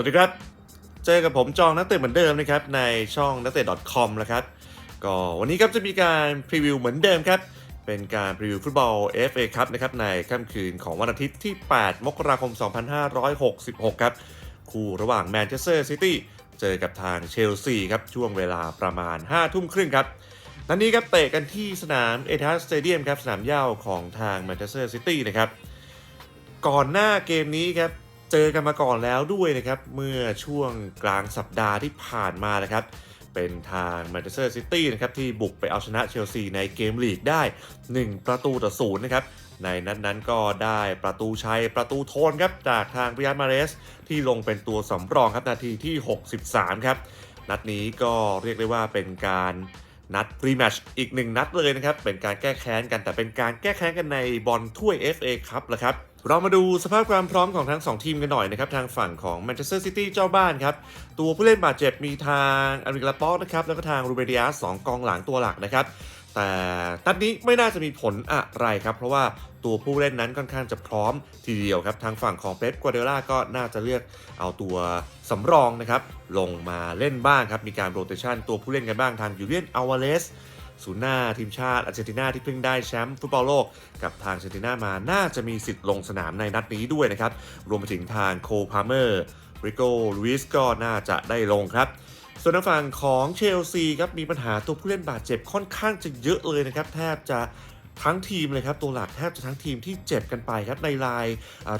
สวัสดีครับ เจอกับผมจองนักเตะเหมือนเดิมนะครับในช่องนักเตะ .com แล้วครับ ก็วันนี้ครับจะมีการพรีวิวเหมือนเดิมครับ เป็นการพรีวิวฟุตบอล FA ครับนะครับในค่ำคืนของวันอาทิตย์ที่ 8 มกราคม 2566 ครับ คู่ระหว่างแมนเชสเตอร์ซิตี้เจอกับทางเชลซีครับ ช่วงเวลาประมาณ 5 ทุ่มครึ่งครับนัดนี้ครับเตะกันที่สนามเอทัสสเตเดียมครับสนามเหย้าของทางแมนเชสเตอร์ซิตี้นะครับก่อนหน้าเกมนี้ครับ เจอกันมาก่อนแล้วด้วยนะครับ เมื่อช่วงกลางสัปดาห์ที่ผ่านมานะครับ เป็นทางแมนเชสเตอร์ซิตี้นะครับที่บุกไปเอาชนะเชลซีในเกมลีกได้ 1 ประตูต่อศูนย์นะครับ ในนั้นนั้นก็ได้ประตูชัยประตูโทนครับจากทางพิยามาเรส ที่ลงเป็นตัวสำรองครับนาทีที่ 63 ครับ นัดนี้ก็เรียกได้ว่าเป็นการนัดรีแมชอีกหนึ่งนัดเลยนะครับ เป็นการแก้แค้นกันแต่เป็นการแก้แค้นกันในบอลถ้วย FA ครับละครับ เรามาดูสภาพความพร้อมของทั้ง 2 ทีมกันหน่อยนะครับ ทางฝั่งของแมนเชสเตอร์ซิตี้เจ้าบ้านครับ ตัวผู้เล่นบาดเจ็บมีทางอาริกลาปอกนะครับ แล้วก็ทางรูเบเดียสสองกองหลังตัวหลักนะครับ แต่นัดนี้ไม่น่าจะมีผลอะไรครับ เพราะว่าตัวผู้เล่นนั้นค่อนข้างจะพร้อมทีเดียวครับ ทางฝั่งของเป๊ปกัวเดล่าก็น่าจะเลือกเอาตัวสำรองนะครับ ลงมาเล่นบ้างครับมีการโรเตชันตัวผู้เล่นกันบ้างทางยูเลียนอาวาเลส ศูนย์หน้าทีมชาติอาร์เจนตินาที่เพิ่งได้แชมป์ฟุตบอลโลกกับทางอาร์เจนตินามาน่าจะมีสิทธิ์ลงสนามในนัดนี้ด้วยนะครับ รวมไปถึงทางโคพาเมอร์ริโกลุยส์ก็น่าจะได้ลงครับส่วนทางฝั่งของเชลซีครับมีปัญหาตัวผู้เล่นบาดเจ็บค่อนข้างจะเยอะเลยนะครับ แทบจะ ทั้งทีมเลยครับตัวหลักแทบจะทั้งทีมที่เจ็บกันไปครับในราย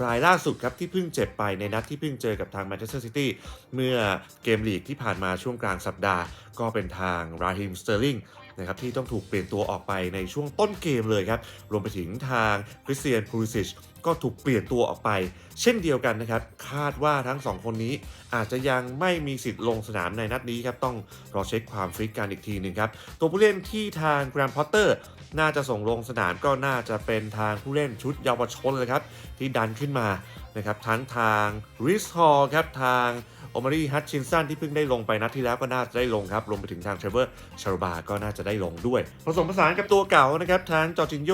รายล่าสุดครับที่เพิ่งเจ็บไปในนัดที่เพิ่งเจอกับทางแมนเชสเตอร์ซิตี้เมื่อเกมลีกที่ผ่านมาช่วงกลางสัปดาห์ ก็เป็นทางราฮิมสเตอร์ลิงนะครับที่ต้องถูกเปลี่ยนตัวออกไปในช่วงต้นเกมเลยครับ รวมไปถึงทางคริสเตียนพูลิซิชก็ถูกเปลี่ยนตัวออกไป เช่นเดียวกันนะครับ คาดว่าทั้งสองคนนี้อาจจะยังไม่มีสิทธิ์ลงสนามในนัดนี้ครับ ต้องรอเช็คความฟิตกันอีกทีหนึ่งครับ ตัวผู้เล่นที่ทางแกรมพอตเตอร์ น่าจะส่งลงสนามก็น่าจะเป็นทางผู้เล่นชุดเยาวชนเลยครับ ที่ดันขึ้นมานะครับทั้งทางริสฮอลครับทางโอมารีฮัตชินสันที่เพิ่งได้ลงไปนัดที่แล้วก็น่าจะได้ลงครับรวมไปถึงทางเทรเวอร์ชาร์บาก็น่าจะได้ลงด้วย ผสมผสานกับตัวเก่านะครับทั้งจอร์จินโย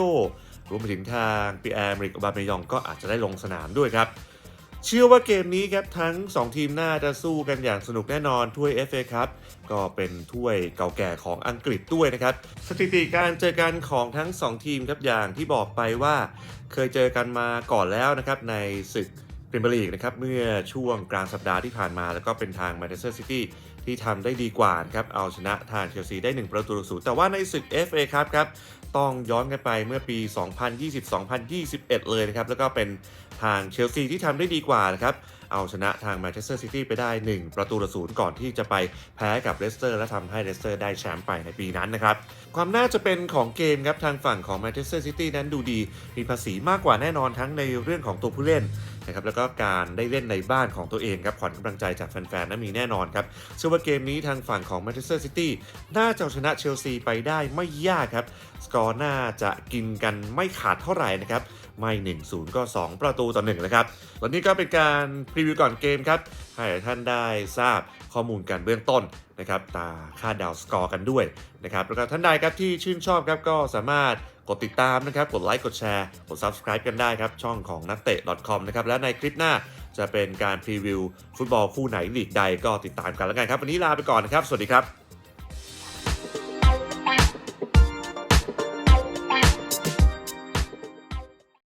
รวมไปถึงทางปีแอร์มริกอบาเมยองก็อาจจะได้ลงสนามด้วยครับ เชื่อว่าเกมนี้ครับทั้ง 2 ทีมน่าจะสู้กันอย่างสนุกแน่นอนถ้วย FA ครับก็เป็นถ้วยเก่าแก่ของอังกฤษด้วยนะครับ สถิติการเจอกันของทั้ง 2 ทีมครับอย่างที่บอกไปว่าเคยเจอกันมาก่อนแล้วนะครับในศึกพรีเมียร์ลีกนะครับเมื่อช่วงกลางสัปดาห์ที่ผ่านมา แล้วก็เป็นทางแมนเชสเตอร์ซิตี้ที่ทำได้ดีกว่านะครับเอาชนะทางเชลซีได้ 1 ประตูต่อศูนย์แต่ว่าในศึก FA ครับครับ ต้องย้อนกันไปเมื่อปี 2020-2021 เลยนะครับ แล้วก็เป็นทางเชลซีที่ทำได้ดีกว่านะครับ เอาชนะทางแมนเชสเตอร์ซิตี้ไปได้ 1 ประตูต่อศูนย์ก่อนที่จะไปแพ้กับเลสเตอร์และทำให้เลสเตอร์ได้แชมป์ไปในปีนั้นนะครับ ความน่าจะเป็นของเกมครับทางฝั่งของแมนเชสเตอร์ซิตี้นั้นดูดี มีภาษีมากกว่าแน่นอนทั้งในเรื่องของตัวผู้เล่น นะครับแล้วก็การได้เล่นในบ้านของตัวเองครับขวัญกำลังใจจากแฟนๆนั้นมีแน่นอนครับเชื่อว่าเกมนี้ทางฝั่งของแมนเชสเตอร์ซิตี้น่าจะชนะเชลซีไปได้ไม่ยากครับ สกอร์น่าจะกินกันไม่ขาดเท่าไหร่นะครับไม่ 1-0 ก็ 2 ประตูต่อ1เลยครับวันนี้ก็เป็นการพรีวิวก่อนเกมครับ ให้ท่านได้ทราบข้อมูลกันเบื้องต้นนะครับตาคาดดาวสกอร์กันด้วยนะครับแล้วก็ท่านใดครับที่ชื่นชอบครับก็สามารถ กดติดตามนะครับ กดไลค์ กดแชร์ กด Subscribe กันได้ครับ ช่องของนักเตะ .com นะครับ และในคลิปหน้าจะเป็นการพรีวิวฟุตบอลคู่ไหนลีกใดก็ติดตามกันแล้วกันครับ วันนี้ลาไปก่อนนะครับ สวัสดีครับ